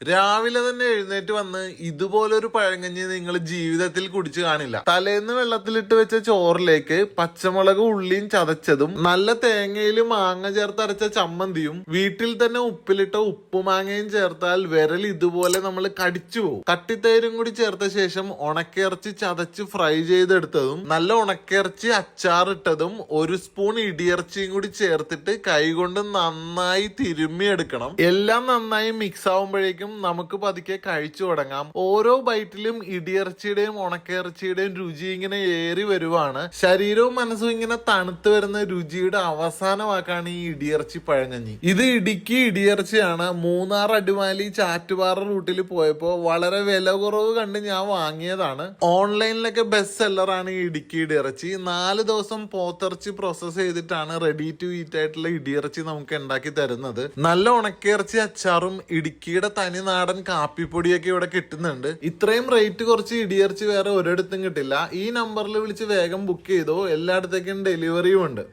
രാവിലെ തന്നെ എഴുന്നേറ്റ് വന്ന് ഇതുപോലൊരു പഴങ്കഞ്ഞി നിങ്ങൾ ജീവിതത്തിൽ കുടിച്ചു കാണില്ല. തലേന്ന് വെള്ളത്തിലിട്ട് വെച്ച ചോറിലേക്ക് പച്ചമുളക് ഉള്ളിയും ചതച്ചതും നല്ല തേങ്ങയിൽ മാങ്ങ ചേർത്തരച്ച ചമ്മന്തിയും വീട്ടിൽ തന്നെ ഉപ്പിലിട്ട ഉപ്പുമാങ്ങയും ചേർത്താൽ വിരൽ ഇതുപോലെ നമ്മൾ കടിച്ചു പോകും. കട്ടിത്തൈരും കൂടി ചേർത്ത ശേഷം ഉണക്കിറച്ചി ചതച്ച് ഫ്രൈ ചെയ്തെടുത്തതും നല്ല ഉണക്കിറച്ചി അച്ചാറിട്ടതും ഒരു സ്പൂൺ ഇടിയിറച്ചിയും കൂടി ചേർത്തിട്ട് കൈകൊണ്ട് നന്നായി തിരുമ്മി എടുക്കണം എല്ലാം നന്നായി മിക്സ് ആവുമ്പോഴേക്കും നമുക്ക് പതുക്കെ കഴിച്ചു തുടങ്ങാം. ഓരോ ബൈറ്റിലും ഇടിയിറച്ചിയുടെയും ഉണക്കിറച്ചിയുടെയും രുചി ഇങ്ങനെ ഏറി വരുവാണ്. ശരീരവും മനസ്സും ഇങ്ങനെ തണുത്ത് വരുന്ന രുചിയുടെ അവസാന വാക്കാണ് ഈ ഇടിയിറച്ചി പഴങ്ങഞ്ഞി ഇത് ഇടുക്കി ഇടിയിറച്ചിയാണ്. മൂന്നാർ അടിമാലി ചാറ്റുപാറ റൂട്ടിൽ പോയപ്പോ വളരെ വില കുറവ് കണ്ട് ഞാൻ വാങ്ങിയതാണ്. ഓൺലൈനിലൊക്കെ ബെസ്റ്റ് സെല്ലറാണ് ഈ ഇടുക്കി ഇടിയിറച്ചി. നാല് ദിവസം പോത്തിറച്ചി പ്രോസസ്സ് ചെയ്തിട്ടാണ് റെഡി ടു ഈറ്റ് ആയിട്ടുള്ള ഇടിയിറച്ചി നമുക്ക് ഉണ്ടാക്കി തരുന്നത്. നല്ല ഉണക്കിയിറച്ചി അച്ചാറും ഇടുക്കിയുടെ തനിനാടൻ കാപ്പിപ്പൊടിയൊക്കെ ഇവിടെ കിട്ടുന്നുണ്ട്. ഇത്രയും റേറ്റ് കുറച്ച് ഇടിയറിച്ച് വേറെ ഒരിടത്തും കിട്ടില്ല. ഈ നമ്പറിൽ വിളിച്ച് വേഗം ബുക്ക് ചെയ്തോ. എല്ലായിടത്തേക്കും ഡെലിവറിയും ഉണ്ട്.